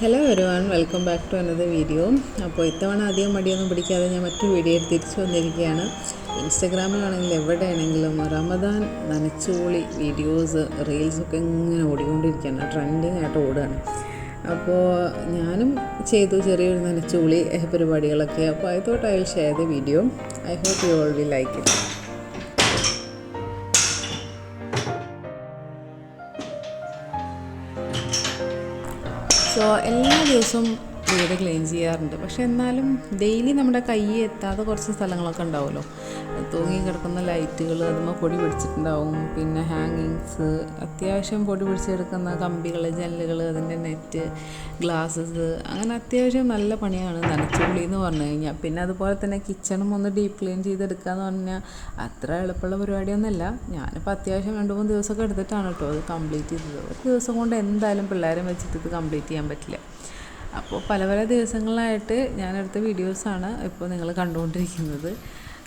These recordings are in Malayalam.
Hello everyone welcome back to another video അപ്പോൾ ഇത്തവണ അധികം മടിയൊന്നും പിടിക്കാതെ ഞാൻ മറ്റു വീഡിയോയിൽ തിരിച്ചു വന്നിരിക്കുകയാണ്. ഇൻസ്റ്റഗ്രാമിലാണെങ്കിലും എവിടെയാണെങ്കിലും റമദാൻ നനച്ചുകൂളി വീഡിയോസ് റീൽസൊക്കെ ഇങ്ങനെ ഓടിക്കൊണ്ടിരിക്കുകയാണ്. ട്രെൻഡിങ് ആയിട്ട് ഓടുകയാണ്. അപ്പോൾ ഞാനും ചെയ്തു ചെറിയൊരു നനച്ചുകൂളി പരിപാടികളൊക്കെ. അപ്പോൾ I thought I will share the video I hope you all will like it so എല്ലാ ദിവസവും വീട് ക്ലീൻ ചെയ്യാറുണ്ട്. പക്ഷെ എന്നാലും ഡെയിലി നമ്മുടെ കൈ എത്താതെ കുറച്ച് സ്ഥലങ്ങളൊക്കെ ഉണ്ടാവുമല്ലോ. തൂങ്ങി കിടക്കുന്ന ലൈറ്റുകൾ അതുമ്പോൾ പൊടി പിടിച്ചിട്ടുണ്ടാവും. പിന്നെ ഹാങ്ങിങ്സ് അത്യാവശ്യം പൊടി പിടിച്ചെടുക്കുന്ന കമ്പികൾ ജനലുകൾ അതിന്റെ നെറ്റ് ഗ്ലാസ്സസ് അങ്ങനെ അത്യാവശ്യം നല്ല പണിയാണ് നനച്ചുള്ളി എന്ന് പറഞ്ഞു കഴിഞ്ഞാൽ. പിന്നെ അതുപോലെ തന്നെ കിച്ചണും ഒന്ന് ഡീപ്പ് ക്ലീൻ ചെയ്തെടുക്കുക എന്ന് പറഞ്ഞാൽ അത്ര എളുപ്പമുള്ള പരിപാടിയൊന്നുമല്ല. ഞാനിപ്പോൾ അത്യാവശ്യം രണ്ട് മൂന്ന് ദിവസമൊക്കെ എടുത്തിട്ടാണ് കേട്ടോ അത് കംപ്ലീറ്റ് ചെയ്തത്. ഒരു ദിവസം കൊണ്ട് എന്തായാലും പിള്ളേരെ വെച്ചിട്ട് ഇത് കംപ്ലീറ്റ് ചെയ്യാൻ പറ്റില്ല. അപ്പോൾ പല പല ദിവസങ്ങളായിട്ട് ഞാനെടുത്ത വീഡിയോസാണ് ഇപ്പോൾ നിങ്ങൾ കണ്ടുകൊണ്ടിരിക്കുന്നത്.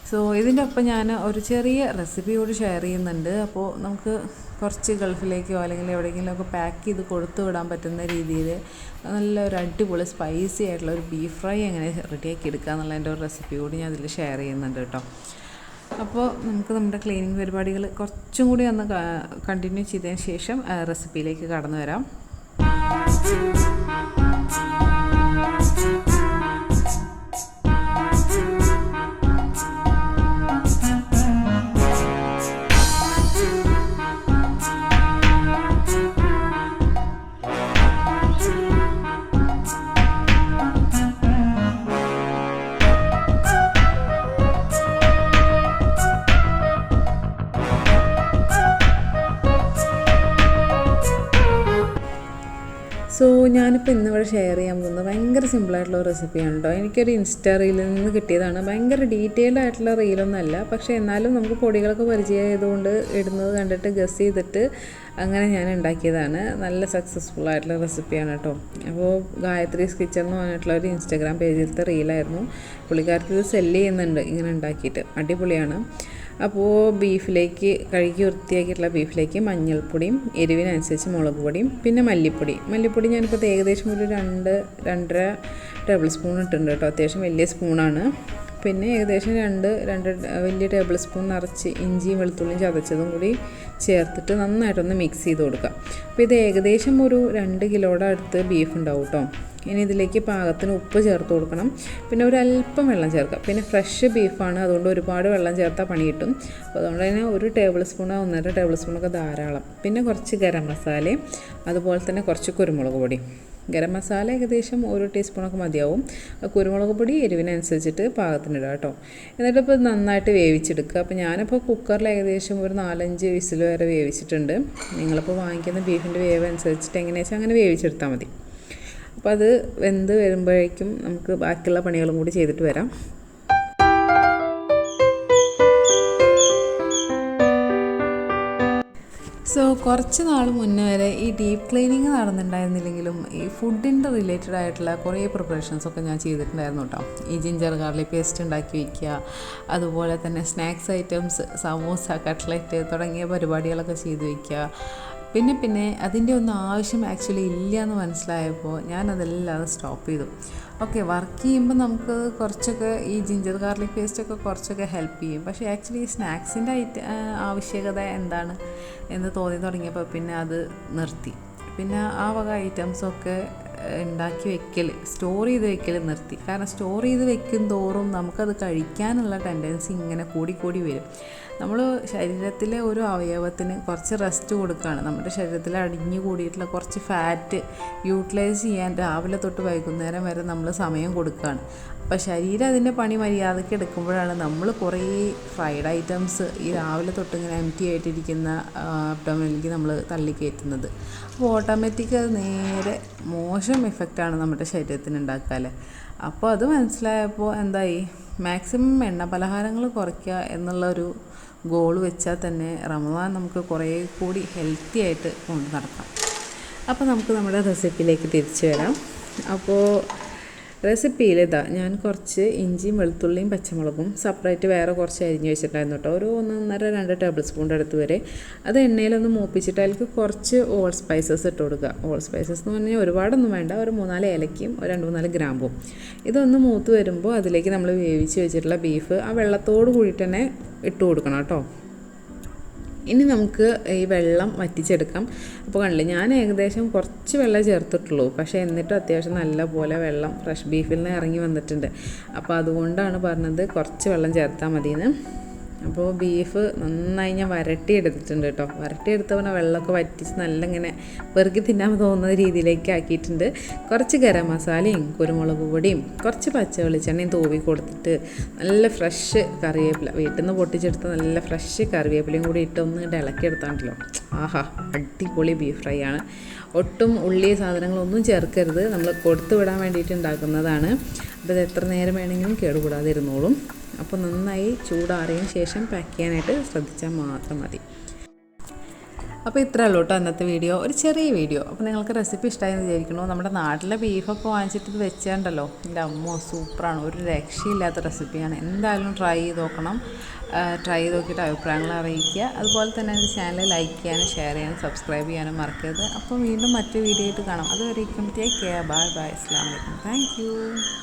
സോ ഇതിന്റെ ഒപ്പം ഞാൻ ഒരു ചെറിയ റെസിപ്പി കൂടി ഷെയർ ചെയ്യുന്നുണ്ട്. അപ്പോൾ നമുക്ക് കുറച്ച് ഗൾഫിലേക്കോ അല്ലെങ്കിൽ എവിടെയെങ്കിലുമൊക്കെ പാക്ക് ചെയ്ത് കൊടുത്തു വിടാൻ പറ്റുന്ന രീതിയിൽ നല്ല ഒരു അടിപൊളി സ്പൈസി ആയിട്ടുള്ള ഒരു ബീഫ് ഫ്രൈ എങ്ങനെ റെഡിയാക്കി എടുക്കുക എന്നുള്ളതിന്റെ ഒരു റെസിപ്പി കൂടി ഞാൻ അതിൽ ഷെയർ ചെയ്യുന്നുണ്ട് കേട്ടോ. അപ്പോൾ നമുക്ക് നമ്മുടെ ക്ലീനിങ് പരിപാടികൾ കുറച്ചും കൂടി ഒന്ന് കണ്ടിന്യൂ ചെയ്തതിന് ശേഷം റെസിപ്പിയിലേക്ക് കടന്നു വരാം. ഞാനിപ്പോൾ ഇന്നിവിടെ ഷെയർ ചെയ്യാൻ പോകുന്നത് ഭയങ്കര സിമ്പിളായിട്ടുള്ള റെസിപ്പിയാണ് കേട്ടോ എനിക്കൊരു ഇൻസ്റ്റാ റീലിൽ നിന്ന് കിട്ടിയതാണ്. ഭയങ്കര ഡീറ്റെയിൽഡ് ആയിട്ടുള്ള റീലൊന്നുമല്ല പക്ഷേ എന്നാലും നമുക്ക് പൊടികളൊക്കെ പരിചയമായതുകൊണ്ട് ഇടുന്നത് കണ്ടിട്ട് ഗസ് ചെയ്തിട്ട് അങ്ങനെ ഞാൻ ഉണ്ടാക്കിയതാണ്. നല്ല സക്സസ്ഫുൾ ആയിട്ടുള്ള റെസിപ്പിയാണ് കേട്ടോ അപ്പോൾ ഗായത്രീസ് കിച്ചൺ എന്ന് പറഞ്ഞിട്ടുള്ള ഒരു ഇൻസ്റ്റാഗ്രാം പേജിലത്തെ റീലായിരുന്നു പുള്ളിക്കാർക്ക് ഇത് സെല്ല് ചെയ്യുന്നുണ്ട് ഇങ്ങനെ ഉണ്ടാക്കിയിട്ട്. അടിപൊളിയാണ്. അപ്പോൾ ബീഫിലേക്ക് കഴുകി വൃത്തിയാക്കിയിട്ടുള്ള ബീഫിലേക്ക് മഞ്ഞൾപ്പൊടിയും എരിവിനനുസരിച്ച് മുളക് പൊടിയും പിന്നെ മല്ലിപ്പൊടി. മല്ലിപ്പൊടി ഞാനിപ്പോൾ ഏകദേശം ഒരു രണ്ട് രണ്ടര ടേബിൾ സ്പൂൺ ഇട്ടിട്ടുണ്ട് കേട്ടോ. അത്യാവശ്യം വലിയ സ്പൂണാണ്. പിന്നെ ഏകദേശം രണ്ട് രണ്ട് വലിയ ടേബിൾ സ്പൂൺ നിറച്ച് ഇഞ്ചിയും വെളുത്തുള്ളിയും ചതച്ചതും കൂടി ചേർത്തിട്ട് നന്നായിട്ടൊന്ന് മിക്സ് ചെയ്ത് കൊടുക്കുക അപ്പോൾ ഇത് ഏകദേശം ഒരു രണ്ട് കിലോയുടെ അടുത്ത് ബീഫ് ഉണ്ടാവും കേട്ടോ. ഇനി ഇതിലേക്ക് പാകത്തിന് ഉപ്പ് ചേർത്ത് കൊടുക്കണം. പിന്നെ ഒരു അല്പം വെള്ളം ചേർക്കാം പിന്നെ ഫ്രഷ് ബീഫാണ് അതുകൊണ്ട് ഒരുപാട് വെള്ളം ചേർത്താൽ പണി കിട്ടും. അപ്പോൾ അതുകൊണ്ട് തന്നെ ഒരു ടേബിൾ സ്പൂൺ ഒന്നര ടേബിൾ സ്പൂണൊക്കെ ധാരാളം. പിന്നെ കുറച്ച് ഗരം മസാലയും അതുപോലെ തന്നെ കുറച്ച് കുരുമുളക് പൊടി. ഗരം മസാല ഏകദേശം ഒരു ടീസ്പൂണൊക്കെ മതിയാവും. കുരുമുളക് പൊടി എരിവിനനുസരിച്ചിട്ട് പാകത്തിനിടുക കേട്ടോ എന്നിട്ട് ഇപ്പോൾ നന്നായിട്ട് വേവിച്ചെടുക്കുക. അപ്പോൾ ഞാനിപ്പോൾ കുക്കറിൽ ഏകദേശം ഒരു നാലഞ്ച് വിസിൽ വരെ വേവിച്ചിട്ടുണ്ട്. നിങ്ങളിപ്പോൾ വാങ്ങിക്കുന്ന ബീഫിന്റെ വേവ് അനുസരിച്ചിട്ട് എങ്ങനെയാണെന്ന് വെച്ചാൽ അങ്ങനെ വേവിച്ചെടുത്താൽ മതി. അപ്പോൾ അത് വെന്ത് വരുമ്പോഴേക്കും നമുക്ക് ബാക്കിയുള്ള പണികളും കൂടി ചെയ്തിട്ട് വരാം. സോ കുറച്ച് നാൾ മുന്നേ വരെ ഈ ഡീപ്പ് ക്ലീനിങ് നടന്നിട്ടുണ്ടായിരുന്നില്ലെങ്കിലും ഈ ഫുഡിന്റെ റിലേറ്റഡ് ആയിട്ടുള്ള കുറേ പ്രിപ്പറേഷൻസ് ഒക്കെ ഞാൻ ചെയ്തിട്ടുണ്ടായിരുന്നു കേട്ടോ ഈ ജിഞ്ചർ ഗാർലിക് പേസ്റ്റ് ഉണ്ടാക്കി വയ്ക്കുക അതുപോലെ തന്നെ സ്നാക്സ് ഐറ്റംസ് സമൂസ കട്ട്ലറ്റ് തുടങ്ങിയ പരിപാടികളൊക്കെ ചെയ്ത് വയ്ക്കുക പിന്നെ പിന്നെ അതിന്റെ ഒന്നും ആവശ്യം ആക്ച്വലി ഇല്ല എന്ന് മനസ്സിലായപ്പോൾ ഞാൻ ഞാനതെല്ലാം സ്റ്റോപ്പ് ചെയ്തു. ഓക്കെ വർക്ക് ചെയ്യുമ്പോൾ നമുക്ക് കുറച്ചൊക്കെ ഈ ജിഞ്ചർ ഗാർലിക് പേസ്റ്റൊക്കെ കുറച്ചൊക്കെ ഹെൽപ്പ് ചെയ്യും. പക്ഷേ ആക്ച്വലി സ്നാക്സിന്റെ ഐറ്റ ആവശ്യകത എന്താണ് എന്ന് തോന്നി തുടങ്ങിയപ്പോൾ പിന്നെ അത് നിർത്തി. പിന്നെ ആ വക ഐറ്റംസൊക്കെ ഉണ്ടാക്കി വെക്കൽ സ്റ്റോർ ചെയ്ത് വെക്കൽ നിർത്തി. കാരണം സ്റ്റോർ ചെയ്ത് വെക്കും തോറും നമുക്കത് കഴിക്കാനുള്ള ടെൻഡൻസി ഇങ്ങനെ കൂടി കൂടി വരും. നമ്മൾ ശരീരത്തിലെ ഒരു അവയവത്തിന് കുറച്ച് റെസ്റ്റ് കൊടുക്കുകയാണ് നമ്മുടെ ശരീരത്തിൽ അടിഞ്ഞു കൂടിയിട്ടുള്ള കുറച്ച് ഫാറ്റ് യൂട്ടിലൈസ് ചെയ്യാൻ രാവിലെ തൊട്ട് വൈകുന്നേരം വരെ നമ്മൾ സമയം കൊടുക്കുകയാണ് അപ്പോൾ ശരീരം അതിന്റെ പണി മര്യാദയ്ക്ക് എടുക്കുമ്പോഴാണ് നമ്മൾ കുറേ ഫ്രൈഡ് ഐറ്റംസ് ഈ രാവിലെ തൊട്ട് ഇങ്ങനെ എം ടി ആയിട്ടിരിക്കുന്ന അബ്ഡോമിനിലേക്ക് നമ്മൾ തള്ളിക്കയറ്റുന്നത്. അപ്പോൾ ഓട്ടോമാറ്റിക് അത് നേരെ മോശം എഫക്റ്റാണ് നമ്മുടെ ശരീരത്തിന് ഉണ്ടാക്കുക അപ്പോൾ അത് മനസ്സിലായപ്പോൾ എന്തായി? മാക്സിമം എണ്ണ പലഹാരങ്ങൾ കുറയ്ക്കുക എന്നുള്ളൊരു ഗോൾ വെച്ചാൽ തന്നെ റമദാൻ നമുക്ക് കുറേ കൂടി ഹെൽത്തി ആയിട്ട് കൊണ്ട് നടക്കാം. അപ്പോൾ നമുക്ക് നമ്മുടെ റെസിപ്പിയിലേക്ക് തിരിച്ചു വരാം. അപ്പോൾ റെസിപ്പിയിൽ ഇതാ ഞാൻ കുറച്ച് ഇഞ്ചിയും വെളുത്തുള്ളിയും പച്ചമുളകും സെപ്പറേറ്റ് വേറെ കുറച്ച് അരിഞ്ഞ് വെച്ചിട്ടുണ്ടായിരുന്നു കേട്ടോ. ഒരു ഒന്നൊന്നര രണ്ട് ടേബിൾ സ്പൂണിന്റെ അടുത്ത് വരെ. അത് എണ്ണയിലൊന്ന് മൂപ്പിച്ചിട്ട് അതിലേക്ക് കുറച്ച് ഓൾ സ്പൈസസ് ഇട്ട് കൊടുക്കുക. ഓൾ സ്പൈസസ് എന്ന് പറഞ്ഞാൽ ഒരുപാടൊന്നും വേണ്ട. ഒരു മൂന്നാൽ ഏലക്കയും ഒരു രണ്ട് മൂന്നാൽ ഗ്രാമ്പും. ഇതൊന്ന് മൂത്ത് വരുമ്പോൾ അതിലേക്ക് നമ്മൾ വേവിച്ച് വെച്ചിട്ടുള്ള ബീഫ് ആ വെള്ളത്തോട് കൂടി തന്നെ ഇട്ട് കൊടുക്കണം കേട്ടോ. ഇനി നമുക്ക് ഈ വെള്ളം വറ്റിച്ചെടുക്കാം. അപ്പോൾ കണ്ടില്ലേ ഞാൻ ഏകദേശം കുറച്ച് വെള്ളം ചേർത്തിട്ടുള്ളൂ. പക്ഷേ എന്നിട്ടും അത്യാവശ്യം നല്ല പോലെ വെള്ളം ഫ്രഷ് ബീഫിൽ നിന്ന് ഇറങ്ങി വന്നിട്ടുണ്ട്. അപ്പോൾ അതുകൊണ്ടാണ് പറഞ്ഞത് കുറച്ച് വെള്ളം ചേർത്താൽ മതിയെന്ന്. അപ്പോൾ ബീഫ് നന്നായി ഞാൻ വരട്ടി എടുത്തിട്ടുണ്ട് കേട്ടോ. വരട്ടി പറഞ്ഞാൽ വെള്ളമൊക്കെ വറ്റിച്ച് നല്ല ഇങ്ങനെ പെറുക്കി തിന്നാൻ തോന്നുന്ന രീതിയിലേക്ക് ആക്കിയിട്ടുണ്ട്. കുറച്ച് ഗരം മസാലയും കുരുമുളക് പൊടിയും കുറച്ച് പച്ച വെളിച്ചെണ്ണയും തൂവി കൊടുത്തിട്ട് നല്ല ഫ്രഷ് കറിവേപ്പില വീട്ടിൽ നിന്ന് പൊട്ടിച്ചെടുത്ത നല്ല ഫ്രഷ് കറിവേപ്പിലയും കൂടി ഇട്ട് ഒന്ന് ഇങ്ങോട്ട് ഇളക്കിയെടുത്താണ്ടല്ലോ ആഹാ അടിപൊളി ബീഫ് ഫ്രൈ ആണ്. ഒട്ടും ഉള്ളി സാധനങ്ങളൊന്നും ചേർക്കരുത്. നമ്മൾ കൊടുത്തു വിടാൻ വേണ്ടിയിട്ട് ഉണ്ടാക്കുന്നതാണ്. അപ്പോൾ ഇത് എത്ര നേരം വേണമെങ്കിലും കേടുകൂടാതെ ഇരുന്നോളും. അപ്പോൾ നന്നായി ചൂടാറിയതിന് ശേഷം പാക്ക് ചെയ്യാനായിട്ട് ശ്രദ്ധിച്ചാൽ മാത്രം മതി. അപ്പോൾ ഇത്രേ ഉള്ളൂ കേട്ടോ അന്നത്തെ വീഡിയോ. ഒരു ചെറിയ വീഡിയോ. അപ്പോൾ നിങ്ങൾക്ക് റെസിപ്പി ഇഷ്ടമായെന്ന് വിചാരിക്കണോ നമ്മുടെ നാട്ടിലെ ബീഫൊക്കെ വാങ്ങിച്ചിട്ട് ഇത് വെച്ചാണ്ടല്ലോ. എന്റെ അമ്മ സൂപ്പറാണ്. ഒരു രക്ഷയില്ലാത്ത റെസിപ്പിയാണ് എന്തായാലും ട്രൈ ചെയ്ത് നോക്കണം. ട്രൈ ചെയ്ത് നോക്കിയിട്ട് അഭിപ്രായങ്ങൾ അറിയിക്കുക. അതുപോലെ തന്നെ എന്റെ ചാനൽ ലൈക്ക് ചെയ്യാനും ഷെയർ ചെയ്യാനും സബ്സ്ക്രൈബ് ചെയ്യാനും മറക്കരുത്. അപ്പോൾ വീണ്ടും മറ്റു വീഡിയോ ആയിട്ട് കാണാം. അതുവരെ ടേക്ക് കെയർ ബൈ ബൈ അസ്സാം വലൈക്കും താങ്ക്